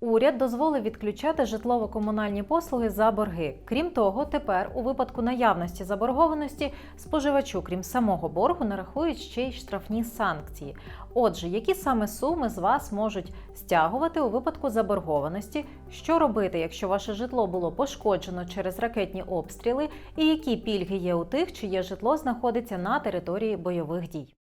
Уряд дозволив відключати житлово-комунальні послуги за борги. Крім того, тепер у випадку наявності заборгованості споживачу, крім самого боргу, нарахують ще й штрафні санкції. Отже, які саме суми з вас можуть стягувати у випадку заборгованості, що робити, якщо ваше житло було пошкоджено через ракетні обстріли, і які пільги є у тих, чиє житло знаходиться на території бойових дій.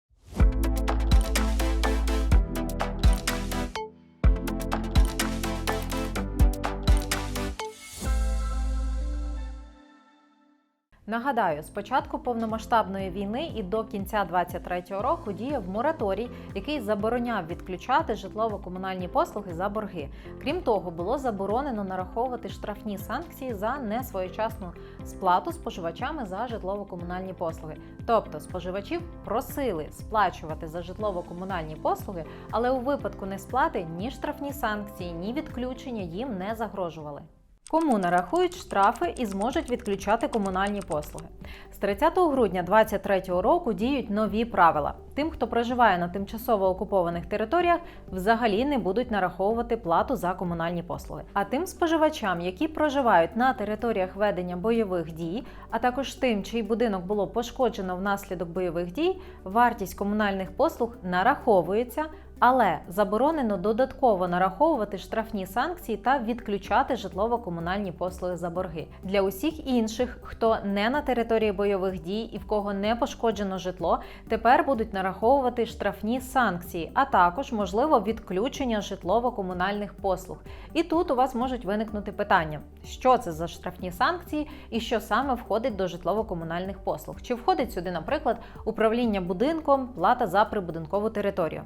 Нагадаю, з початку повномасштабної війни і до кінця 2023 року діяв мораторій, який забороняв відключати житлово-комунальні послуги за борги. Крім того, було заборонено нараховувати штрафні санкції за несвоєчасну сплату споживачами за житлово-комунальні послуги. Тобто споживачів просили сплачувати за житлово-комунальні послуги, але у випадку несплати ні штрафні санкції, ні відключення їм не загрожували. Кому нарахують штрафи і зможуть відключати комунальні послуги. З 30 грудня 2023 року діють нові правила. Тим, хто проживає на тимчасово окупованих територіях, взагалі не будуть нараховувати плату за комунальні послуги. А тим споживачам, які проживають на територіях ведення бойових дій, а також тим, чий будинок було пошкоджено внаслідок бойових дій, вартість комунальних послуг нараховується. Але заборонено додатково нараховувати штрафні санкції та відключати житлово-комунальні послуги за борги для усіх інших, хто не на території бойових дій і в кого не пошкоджено житло, тепер будуть нараховувати штрафні санкції, а також можливо відключення житлово-комунальних послуг. І тут у вас можуть виникнути питання: що це за штрафні санкції і що саме входить до житлово-комунальних послуг? Чи входить сюди, наприклад, управління будинком, плата за прибудинкову територію?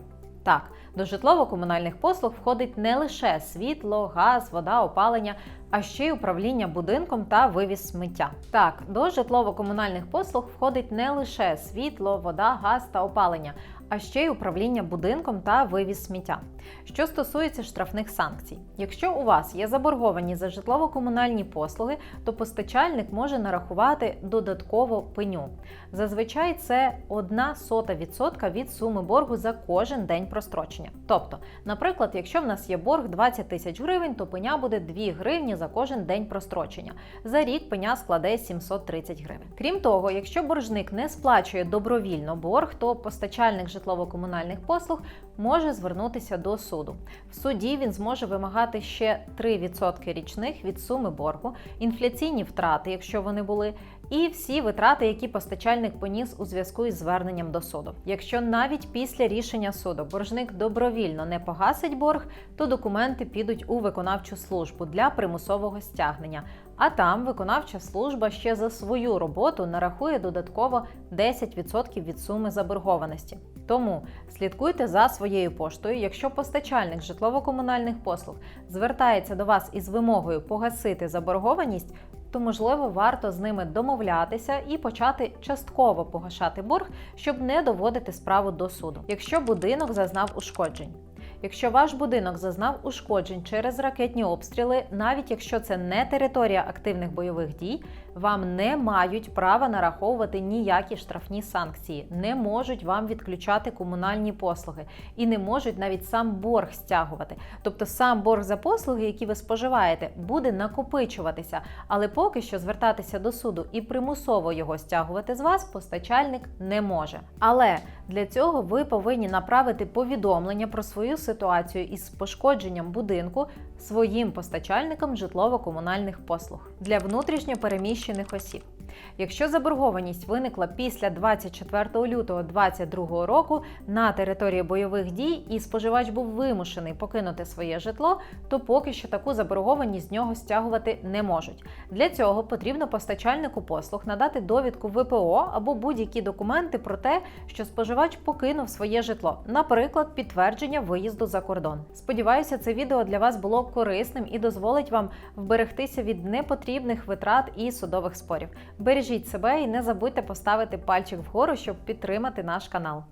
Так, до житлово-комунальних послуг входить не лише світло, газ, вода, опалення, а ще й управління будинком та вивіз сміття. Так, до житлово-комунальних послуг входить не лише світло, вода, газ та опалення, а ще й управління будинком та вивіз сміття. Що стосується штрафних санкцій, якщо у вас є заборгованість за житлово-комунальні послуги, то постачальник може нарахувати додатково пеню. Зазвичай це 1 сота відсотка від суми боргу за кожен день прострочення. Тобто, наприклад, якщо в нас є борг 20 тисяч гривень, то пеня буде 2 гривні за кожен день прострочення. За рік пеня складе 730 гривень. Крім того, якщо боржник не сплачує добровільно борг, то постачальник житлово-комунальних послуг може звернутися до суду. В суді він зможе вимагати ще 3% річних від суми боргу, інфляційні втрати, якщо вони були, і всі витрати, які постачальник поніс у зв'язку із зверненням до суду. Якщо навіть після рішення суду боржник добровільно не погасить борг, то документи підуть у виконавчу службу для примусового стягнення. А там виконавча служба ще за свою роботу нарахує додатково 10% від суми заборгованості. Тому слідкуйте за своєю поштою. Якщо постачальник житлово-комунальних послуг звертається до вас із вимогою погасити заборгованість, то можливо варто з ними домовлятися і почати частково погашати борг, щоб не доводити справу до суду, якщо будинок зазнав ушкоджень. Якщо ваш будинок зазнав ушкоджень через ракетні обстріли, навіть якщо це не територія активних бойових дій, вам не мають права нараховувати ніякі штрафні санкції, не можуть вам відключати комунальні послуги і не можуть навіть сам борг стягувати. Тобто сам борг за послуги, які ви споживаєте, буде накопичуватися, але поки що звертатися до суду і примусово його стягувати з вас постачальник не може. Але для цього ви повинні направити повідомлення про свою ситуацію із пошкодженням будинку своїм постачальникам житлово-комунальних послуг для внутрішньо переміщених осіб. Якщо заборгованість виникла після 24 лютого 2022 року на території бойових дій і споживач був вимушений покинути своє житло, то поки що таку заборгованість з нього стягувати не можуть. Для цього потрібно постачальнику послуг надати довідку ВПО або будь-які документи про те, що споживач покинув своє житло, наприклад, підтвердження виїзду за кордон. Сподіваюся, це відео для вас було корисним і дозволить вам вберегтися від непотрібних витрат і судових спорів. Бережіть себе і не забудьте поставити пальчик вгору, щоб підтримати наш канал.